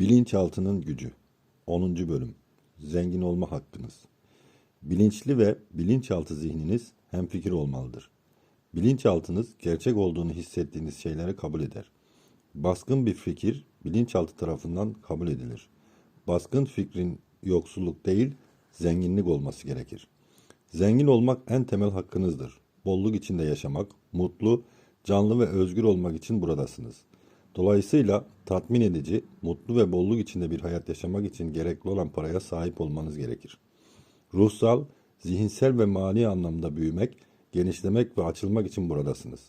Bilinçaltının gücü 10. bölüm Zengin olma hakkınız Bilinçli ve bilinçaltı zihniniz hemfikir olmalıdır. Bilinçaltınız gerçek olduğunu hissettiğiniz şeyleri kabul eder. Baskın bir fikir bilinçaltı tarafından kabul edilir. Baskın fikrin yoksulluk değil, zenginlik olması gerekir. Zengin olmak en temel hakkınızdır. Bolluk içinde yaşamak, mutlu, canlı ve özgür olmak için buradasınız. Dolayısıyla tatmin edici, mutlu ve bolluk içinde bir hayat yaşamak için gerekli olan paraya sahip olmanız gerekir. Ruhsal, zihinsel ve mali anlamda büyümek, genişlemek ve açılmak için buradasınız.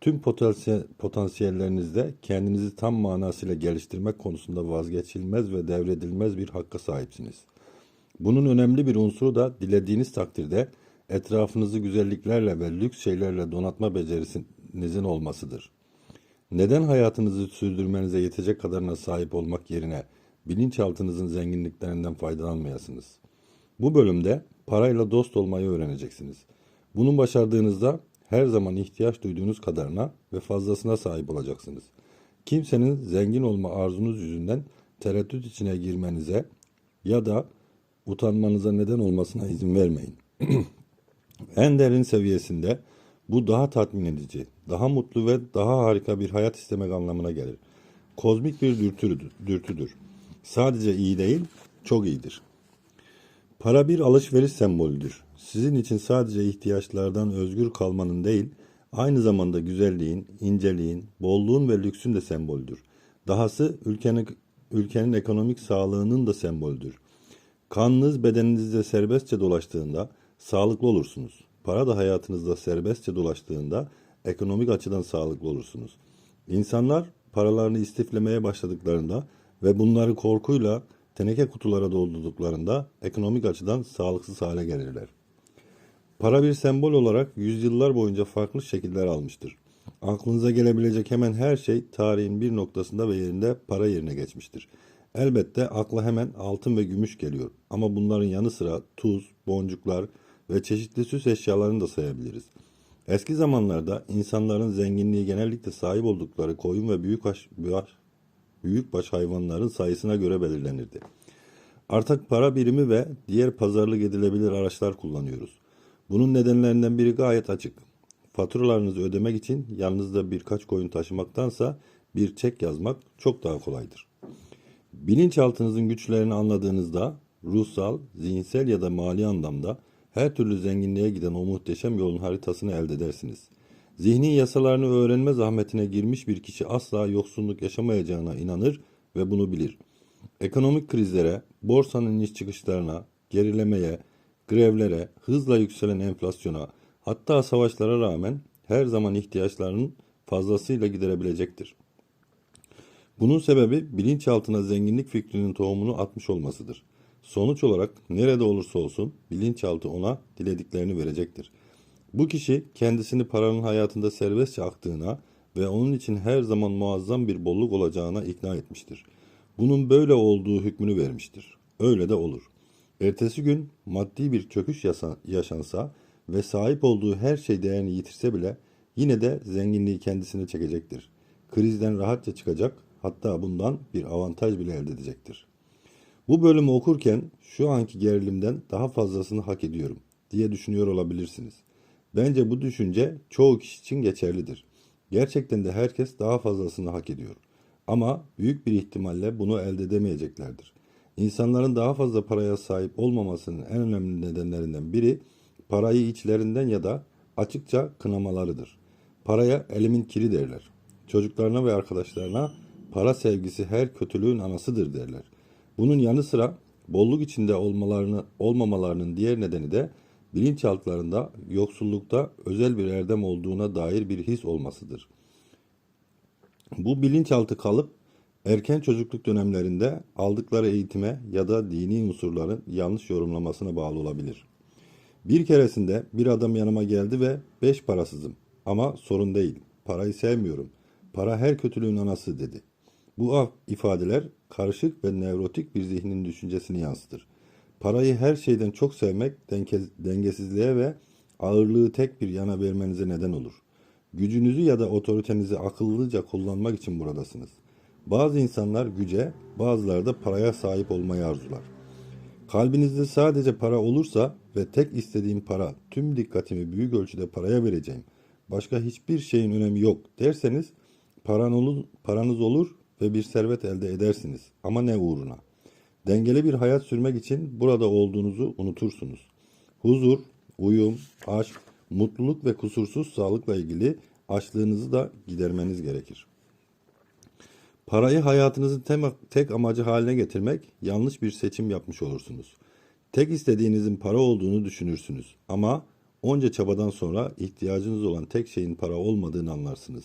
Tüm potansiyel, potansiyellerinizde kendinizi tam manasıyla geliştirmek konusunda vazgeçilmez ve devredilmez bir hakka sahipsiniz. Bunun önemli bir unsuru da dilediğiniz takdirde etrafınızı güzelliklerle ve lüks şeylerle donatma becerisinizin olmasıdır. Neden hayatınızı sürdürmenize yetecek kadarına sahip olmak yerine bilinçaltınızın zenginliklerinden faydalanmayasınız? Bu bölümde parayla dost olmayı öğreneceksiniz. Bunun başardığınızda her zaman ihtiyaç duyduğunuz kadarına ve fazlasına sahip olacaksınız. Kimsenin zengin olma arzunuz yüzünden tereddüt içine girmenize ya da utanmanıza neden olmasına izin vermeyin. en derin seviyesinde bu daha tatmin edici, daha mutlu ve daha harika bir hayat istemek anlamına gelir. Kozmik bir dürtüdür. Sadece iyi değil, çok iyidir. Para bir alışveriş sembolüdür. Sizin için sadece ihtiyaçlardan özgür kalmanın değil, aynı zamanda güzelliğin, inceliğin, bolluğun ve lüksün de sembolüdür. Dahası ülkenin, ülkenin ekonomik sağlığının da sembolüdür. Kanınız bedeninizde serbestçe dolaştığında sağlıklı olursunuz. Para da hayatınızda serbestçe dolaştığında ekonomik açıdan sağlıklı olursunuz. İnsanlar paralarını istiflemeye başladıklarında ve bunları korkuyla teneke kutulara doldurduklarında ekonomik açıdan sağlıksız hale gelirler. Para bir sembol olarak yüzyıllar boyunca farklı şekiller almıştır. Aklınıza gelebilecek hemen her şey tarihin bir noktasında ve yerinde para yerine geçmiştir. Elbette akla hemen altın ve gümüş geliyor ama bunların yanı sıra tuz, boncuklar ve çeşitli süs eşyalarını da sayabiliriz. Eski zamanlarda insanların zenginliği genellikle sahip oldukları koyun ve büyükbaş, büyükbaş hayvanların sayısına göre belirlenirdi. Artık para birimi ve diğer pazarlık edilebilir araçlar kullanıyoruz. Bunun nedenlerinden biri gayet açık. Faturalarınızı ödemek için yanınızda birkaç koyun taşımaktansa bir çek yazmak çok daha kolaydır. Bilinçaltınızın güçlerini anladığınızda ruhsal, zihinsel ya da mali anlamda her türlü zenginliğe giden o muhteşem yolun haritasını elde edersiniz. Zihni yasalarını öğrenme zahmetine girmiş bir kişi asla yoksulluk yaşamayacağına inanır ve bunu bilir. Ekonomik krizlere, borsanın iniş çıkışlarına, gerilemeye, grevlere, hızla yükselen enflasyona, hatta savaşlara rağmen her zaman ihtiyaçlarının fazlasıyla giderebilecektir. Bunun sebebi bilinçaltına zenginlik fikrinin tohumunu atmış olmasıdır. Sonuç olarak nerede olursa olsun bilinçaltı ona dilediklerini verecektir. Bu kişi kendisini paranın hayatında serbestçe aktığına ve onun için her zaman muazzam bir bolluk olacağına ikna etmiştir. Bunun böyle olduğu hükmünü vermiştir. Öyle de olur. Ertesi gün maddi bir çöküş yaşansa ve sahip olduğu her şey değerini yitirse bile yine de zenginliği kendisine çekecektir. Krizden rahatça çıkacak, hatta bundan bir avantaj bile elde edecektir. Bu bölümü okurken şu anki gerilimden daha fazlasını hak ediyorum diye düşünüyor olabilirsiniz. Bence bu düşünce çoğu kişi için geçerlidir. Gerçekten de herkes daha fazlasını hak ediyor. Ama büyük bir ihtimalle bunu elde edemeyeceklerdir. İnsanların daha fazla paraya sahip olmamasının en önemli nedenlerinden biri parayı içlerinden ya da açıkça kınamalarıdır. Paraya elimin kiri derler. Çocuklarına ve arkadaşlarına para sevgisi her kötülüğün anasıdır derler. Bunun yanı sıra bolluk içinde olmalarını olmamalarının diğer nedeni de bilinçaltlarında yoksullukta özel bir erdem olduğuna dair bir his olmasıdır. Bu bilinçaltı kalıp erken çocukluk dönemlerinde aldıkları eğitime ya da dini unsurların yanlış yorumlamasına bağlı olabilir. Bir keresinde bir adam yanıma geldi ve beş parasızım ama sorun değil parayı sevmiyorum para her kötülüğün anası dedi. Bu ifadeler karışık ve nevrotik bir zihnin düşüncesini yansıtır. Parayı her şeyden çok sevmek dengesizliğe ve ağırlığı tek bir yana vermenize neden olur. Gücünüzü ya da otoritenizi akıllıca kullanmak için buradasınız. Bazı insanlar güce, bazıları da paraya sahip olmayı arzular. Kalbinizde sadece para olursa ve tek istediğim para, tüm dikkatimi büyük ölçüde paraya vereceğim, başka hiçbir şeyin önemi yok derseniz paran olur, paranız olur ve bir servet elde edersiniz. Ama ne uğruna? Dengeli bir hayat sürmek için burada olduğunuzu unutursunuz. Huzur, uyum, aşk, mutluluk ve kusursuz sağlıkla ilgili açlığınızı da gidermeniz gerekir. Parayı hayatınızın tek amacı haline getirmek yanlış bir seçim yapmış olursunuz. Tek istediğinizin para olduğunu düşünürsünüz ama onca çabadan sonra ihtiyacınız olan tek şeyin para olmadığını anlarsınız.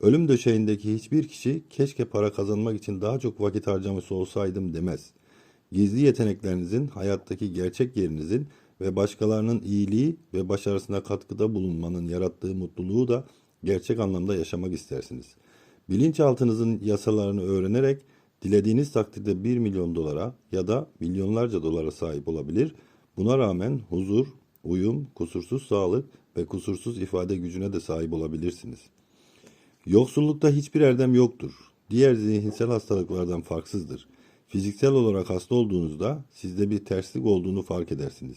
Ölüm döşeğindeki hiçbir kişi keşke para kazanmak için daha çok vakit harcamış olsaydım demez. Gizli yeteneklerinizin, hayattaki gerçek yerinizin ve başkalarının iyiliği ve başarısına katkıda bulunmanın yarattığı mutluluğu da gerçek anlamda yaşamak istersiniz. Bilinçaltınızın yasalarını öğrenerek dilediğiniz takdirde 1 milyon dolara ya da milyonlarca dolara sahip olabilir. Buna rağmen huzur, uyum, kusursuz sağlık ve kusursuz ifade gücüne de sahip olabilirsiniz. Yoksullukta hiçbir erdem yoktur. Diğer zihinsel hastalıklardan farksızdır. Fiziksel olarak hasta olduğunuzda sizde bir terslik olduğunu fark edersiniz.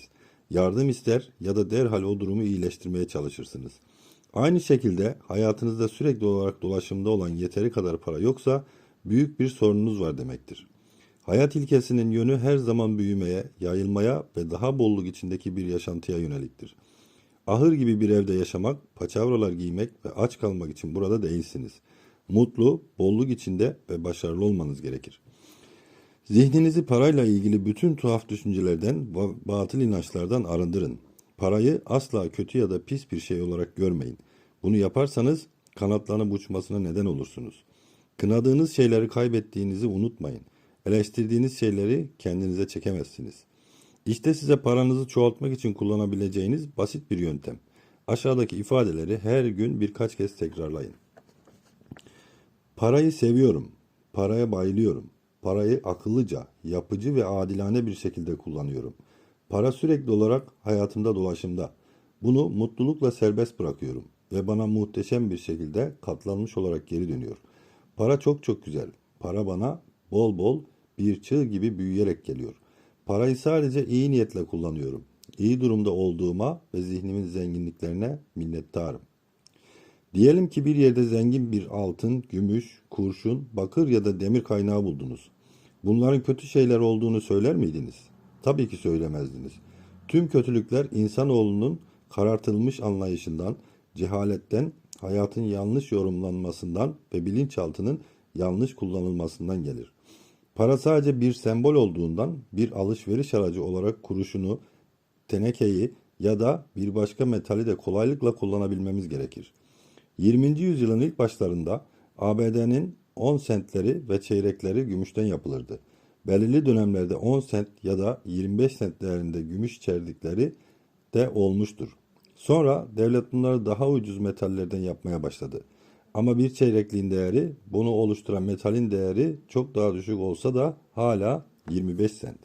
Yardım ister ya da derhal o durumu iyileştirmeye çalışırsınız. Aynı şekilde hayatınızda sürekli olarak dolaşımda olan yeteri kadar para yoksa büyük bir sorununuz var demektir. Hayat ilkesinin yönü her zaman büyümeye, yayılmaya ve daha bolluk içindeki bir yaşantıya yöneliktir. Ahır gibi bir evde yaşamak, paçavralar giymek ve aç kalmak için burada değilsiniz. Mutlu, bolluk içinde ve başarılı olmanız gerekir. Zihninizi parayla ilgili bütün tuhaf düşüncelerden batıl inançlardan arındırın. Parayı asla kötü ya da pis bir şey olarak görmeyin. Bunu yaparsanız kanatlanıp uçmasına neden olursunuz. Kınadığınız şeyleri kaybettiğinizi unutmayın. Eleştirdiğiniz şeyleri kendinize çekemezsiniz. İşte size paranızı çoğaltmak için kullanabileceğiniz basit bir yöntem. Aşağıdaki ifadeleri her gün birkaç kez tekrarlayın. Parayı seviyorum. Paraya bayılıyorum. Parayı akıllıca, yapıcı ve adilane bir şekilde kullanıyorum. Para sürekli olarak hayatımda dolaşımda. Bunu mutlulukla serbest bırakıyorum ve bana muhteşem bir şekilde katlanmış olarak geri dönüyor. Para çok çok güzel. Para bana bol bol bir çığ gibi büyüyerek geliyor. Parayı sadece iyi niyetle kullanıyorum. İyi durumda olduğuma ve zihnimin zenginliklerine minnettarım. Diyelim ki bir yerde zengin bir altın, gümüş, kurşun, bakır ya da demir kaynağı buldunuz. Bunların kötü şeyler olduğunu söyler miydiniz? Tabii ki söylemezdiniz. Tüm kötülükler insanoğlunun karartılmış anlayışından, cehaletten, hayatın yanlış yorumlanmasından ve bilinçaltının yanlış kullanılmasından gelir. Para sadece bir sembol olduğundan bir alışveriş aracı olarak kuruşunu, tenekeyi ya da bir başka metali de kolaylıkla kullanabilmemiz gerekir. 20. yüzyılın ilk başlarında ABD'nin 10 sentleri ve çeyrekleri gümüşten yapılırdı. Belirli dönemlerde 10 sent ya da 25 sent değerinde gümüş içerdikleri de olmuştur. Sonra devlet bunları daha ucuz metallerden yapmaya başladı. Ama bir çeyrekliğin değeri bunu oluşturan metalin değeri çok daha düşük olsa da hala 25 sent.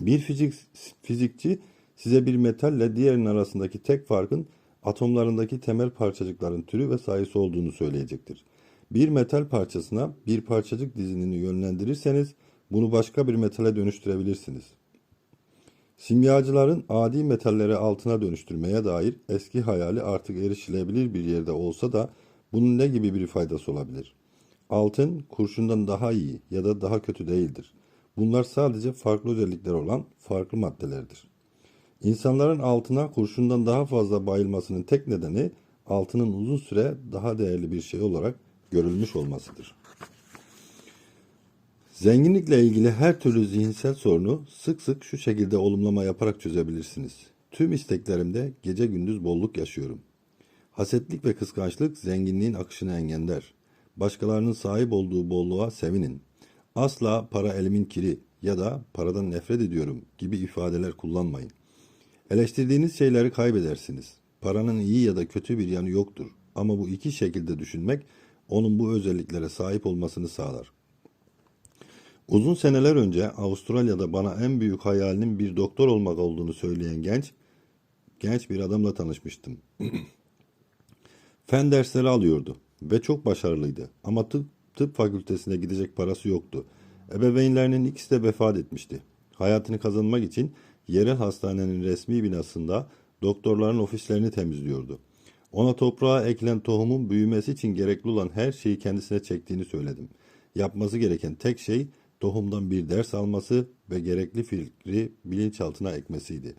Bir fizik, fizikçi size bir metalle diğerinin arasındaki tek farkın atomlarındaki temel parçacıkların türü ve sayısı olduğunu söyleyecektir. Bir metal parçasına bir parçacık dizinini yönlendirirseniz bunu başka bir metale dönüştürebilirsiniz. Simyacıların adi metalleri altına dönüştürmeye dair eski hayali artık erişilebilir bir yerde olsa da bunun ne gibi bir faydası olabilir? Altın kurşundan daha iyi ya da daha kötü değildir. Bunlar sadece farklı özellikleri olan farklı maddelerdir. İnsanların altına kurşundan daha fazla bayılmasının tek nedeni altının uzun süre daha değerli bir şey olarak görülmüş olmasıdır. Zenginlikle ilgili her türlü zihinsel sorunu sık sık şu şekilde olumlama yaparak çözebilirsiniz. Tüm isteklerimde gece gündüz bolluk yaşıyorum. Hasetlik ve kıskançlık zenginliğin akışını engeller. Başkalarının sahip olduğu bolluğa sevinin. Asla para elimin kiri ya da paradan nefret ediyorum gibi ifadeler kullanmayın. Eleştirdiğiniz şeyleri kaybedersiniz. Paranın iyi ya da kötü bir yanı yoktur. Ama bu iki şekilde düşünmek onun bu özelliklere sahip olmasını sağlar. Uzun seneler önce Avustralya'da bana en büyük hayalinin bir doktor olmak olduğunu söyleyen genç, genç bir adamla tanışmıştım. Fen dersleri alıyordu ve çok başarılıydı. Ama tıp, tıp fakültesine gidecek parası yoktu. Ebeveynlerinin ikisi de vefat etmişti. Hayatını kazanmak için yerel hastanenin resmi binasında doktorların ofislerini temizliyordu. Ona toprağa ekilen tohumun büyümesi için gerekli olan her şeyi kendisine çektiğini söyledim. Yapması gereken tek şey tohumdan bir ders alması ve gerekli fikri bilinçaltına ekmesiydi.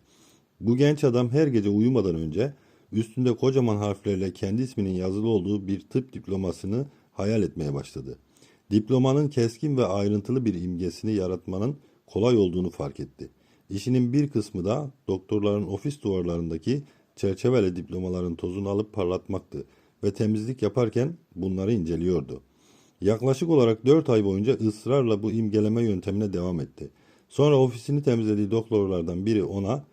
Bu genç adam her gece uyumadan önce üstünde kocaman harflerle kendi isminin yazılı olduğu bir tıp diplomasını hayal etmeye başladı. Diplomanın keskin ve ayrıntılı bir imgesini yaratmanın kolay olduğunu fark etti. İşinin bir kısmı da doktorların ofis duvarlarındaki çerçeveli diplomaların tozunu alıp parlatmaktı ve temizlik yaparken bunları inceliyordu. Yaklaşık olarak 4 ay boyunca ısrarla bu imgeleme yöntemine devam etti. Sonra ofisini temizlediği doktorlardan biri ona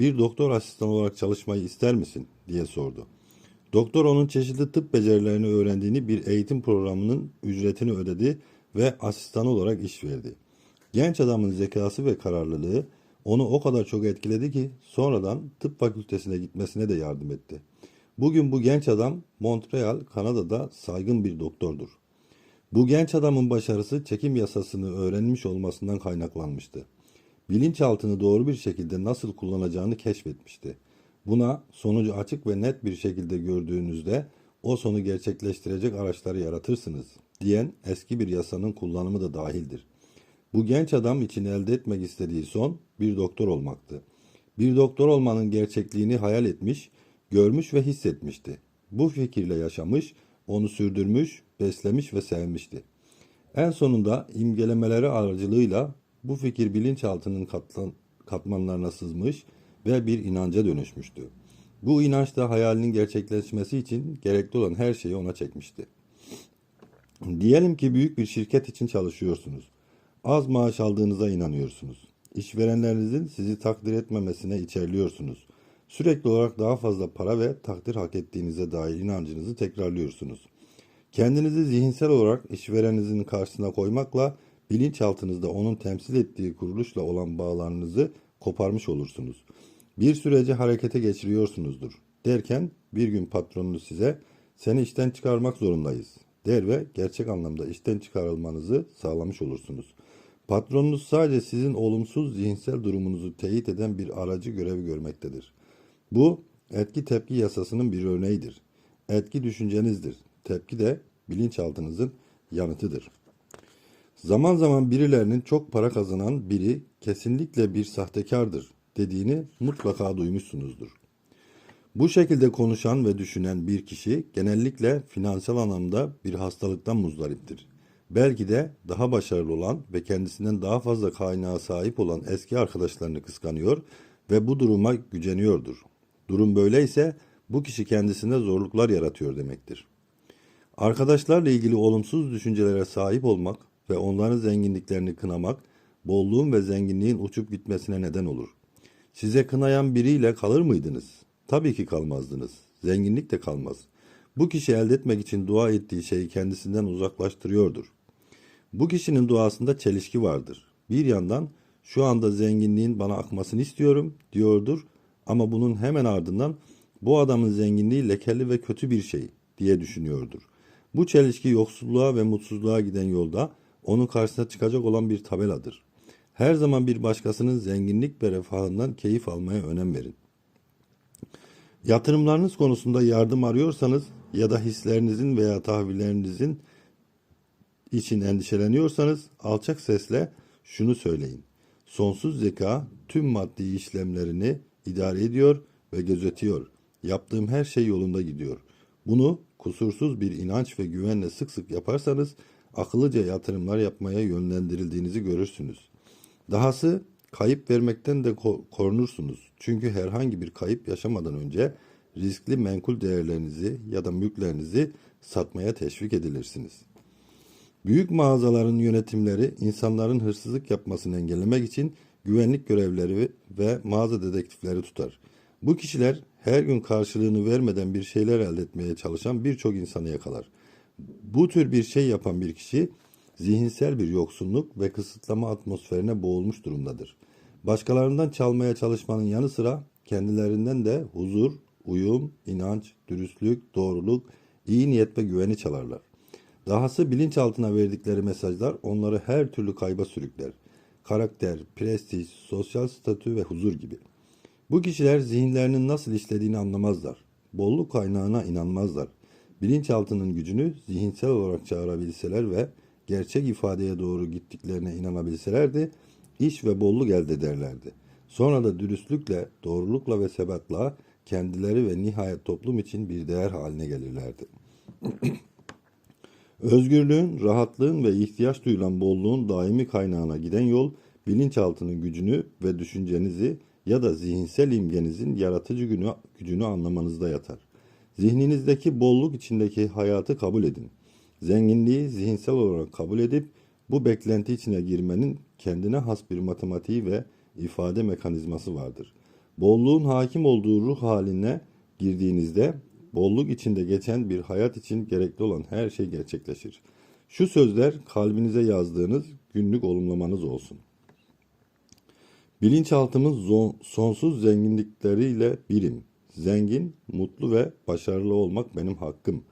bir doktor asistan olarak çalışmayı ister misin diye sordu. Doktor onun çeşitli tıp becerilerini öğrendiğini bir eğitim programının ücretini ödedi ve asistan olarak iş verdi. Genç adamın zekası ve kararlılığı onu o kadar çok etkiledi ki sonradan tıp fakültesine gitmesine de yardım etti. Bugün bu genç adam Montreal, Kanada'da saygın bir doktordur. Bu genç adamın başarısı çekim yasasını öğrenmiş olmasından kaynaklanmıştı. Bilinçaltını doğru bir şekilde nasıl kullanacağını keşfetmişti. Buna sonucu açık ve net bir şekilde gördüğünüzde o sonu gerçekleştirecek araçları yaratırsınız diyen eski bir yasanın kullanımı da dahildir. Bu genç adam için elde etmek istediği son bir doktor olmaktı. Bir doktor olmanın gerçekliğini hayal etmiş, görmüş ve hissetmişti. Bu fikirle yaşamış, onu sürdürmüş, beslemiş ve sevmişti. En sonunda imgelemeleri aracılığıyla bu fikir bilinçaltının katlan, katmanlarına sızmış ve bir inanca dönüşmüştü. Bu inanç da hayalinin gerçekleşmesi için gerekli olan her şeyi ona çekmişti. Diyelim ki büyük bir şirket için çalışıyorsunuz. Az maaş aldığınıza inanıyorsunuz. İşverenlerinizin sizi takdir etmemesine içerliyorsunuz. Sürekli olarak daha fazla para ve takdir hak ettiğinize dair inancınızı tekrarlıyorsunuz. Kendinizi zihinsel olarak işvereninizin karşısına koymakla bilinçaltınızda onun temsil ettiği kuruluşla olan bağlarınızı koparmış olursunuz. Bir sürece harekete geçiriyorsunuzdur. Derken bir gün patronunuz size seni işten çıkarmak zorundayız der ve gerçek anlamda işten çıkarılmanızı sağlamış olursunuz. Patronunuz sadece sizin olumsuz zihinsel durumunuzu teyit eden bir aracı görev görmektedir. Bu etki tepki yasasının bir örneğidir. Etki düşüncenizdir. Tepki de bilinçaltınızın yanıtıdır. Zaman zaman birilerinin çok para kazanan biri kesinlikle bir sahtekardır dediğini mutlaka duymuşsunuzdur. Bu şekilde konuşan ve düşünen bir kişi genellikle finansal anlamda bir hastalıktan muzdariptir. Belki de daha başarılı olan ve kendisinden daha fazla kaynağa sahip olan eski arkadaşlarını kıskanıyor ve bu duruma güceniyordur. Durum böyleyse bu kişi kendisinde zorluklar yaratıyor demektir. Arkadaşlarla ilgili olumsuz düşüncelere sahip olmak ve onların zenginliklerini kınamak, bolluğun ve zenginliğin uçup gitmesine neden olur. Size kınayan biriyle kalır mıydınız? Tabii ki kalmazdınız. Zenginlik de kalmaz. Bu kişi elde etmek için dua ettiği şeyi kendisinden uzaklaştırıyordur. Bu kişinin duasında çelişki vardır. Bir yandan şu anda zenginliğin bana akmasını istiyorum diyordur ama bunun hemen ardından bu adamın zenginliği lekeli ve kötü bir şey diye düşünüyordur. Bu çelişki yoksulluğa ve mutsuzluğa giden yolda onun karşısına çıkacak olan bir tabeladır. Her zaman bir başkasının zenginlik ve refahından keyif almaya önem verin. Yatırımlarınız konusunda yardım arıyorsanız ya da hislerinizin veya tahvillerinizin için endişeleniyorsanız alçak sesle şunu söyleyin. Sonsuz zeka tüm maddi işlemlerini idare ediyor ve gözetiyor. Yaptığım her şey yolunda gidiyor. Bunu kusursuz bir inanç ve güvenle sık sık yaparsanız akıllıca yatırımlar yapmaya yönlendirildiğinizi görürsünüz. Dahası kayıp vermekten de korunursunuz. Çünkü herhangi bir kayıp yaşamadan önce riskli menkul değerlerinizi ya da mülklerinizi satmaya teşvik edilirsiniz. Büyük mağazaların yönetimleri insanların hırsızlık yapmasını engellemek için güvenlik görevleri ve mağaza dedektifleri tutar. Bu kişiler her gün karşılığını vermeden bir şeyler elde etmeye çalışan birçok insanı yakalar. Bu tür bir şey yapan bir kişi zihinsel bir yoksunluk ve kısıtlama atmosferine boğulmuş durumdadır. Başkalarından çalmaya çalışmanın yanı sıra kendilerinden de huzur, uyum, inanç, dürüstlük, doğruluk, iyi niyet ve güveni çalarlar. Dahası bilinçaltına verdikleri mesajlar onları her türlü kayba sürükler. Karakter, prestij, sosyal statü ve huzur gibi. Bu kişiler zihinlerinin nasıl işlediğini anlamazlar. Bolluk kaynağına inanmazlar. Bilinçaltının gücünü zihinsel olarak çağırabilseler ve gerçek ifadeye doğru gittiklerine inanabilselerdi, iş ve bolluk elde ederlerdi. Sonra da dürüstlükle, doğrulukla ve sebatla kendileri ve nihayet toplum için bir değer haline gelirlerdi. Özgürlüğün, rahatlığın ve ihtiyaç duyulan bolluğun daimi kaynağına giden yol, bilinçaltının gücünü ve düşüncenizi ya da zihinsel imgenizin yaratıcı günü, gücünü anlamanızda yatar. Zihninizdeki bolluk içindeki hayatı kabul edin. Zenginliği zihinsel olarak kabul edip bu beklenti içine girmenin kendine has bir matematiği ve ifade mekanizması vardır. Bolluğun hakim olduğu ruh haline girdiğinizde bolluk içinde geçen bir hayat için gerekli olan her şey gerçekleşir. Şu sözler kalbinize yazdığınız günlük olumlamanız olsun. Bilinçaltımız sonsuz zenginlikleriyle birim. Zengin, mutlu ve başarılı olmak benim hakkım.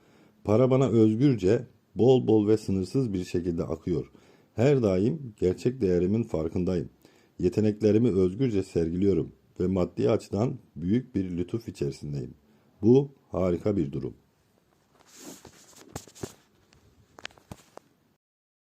Para bana özgürce, bol bol ve sınırsız bir şekilde akıyor. Her daim gerçek değerimin farkındayım. Yeteneklerimi özgürce sergiliyorum ve maddi açıdan büyük bir lütuf içerisindeyim. Bu harika bir durum.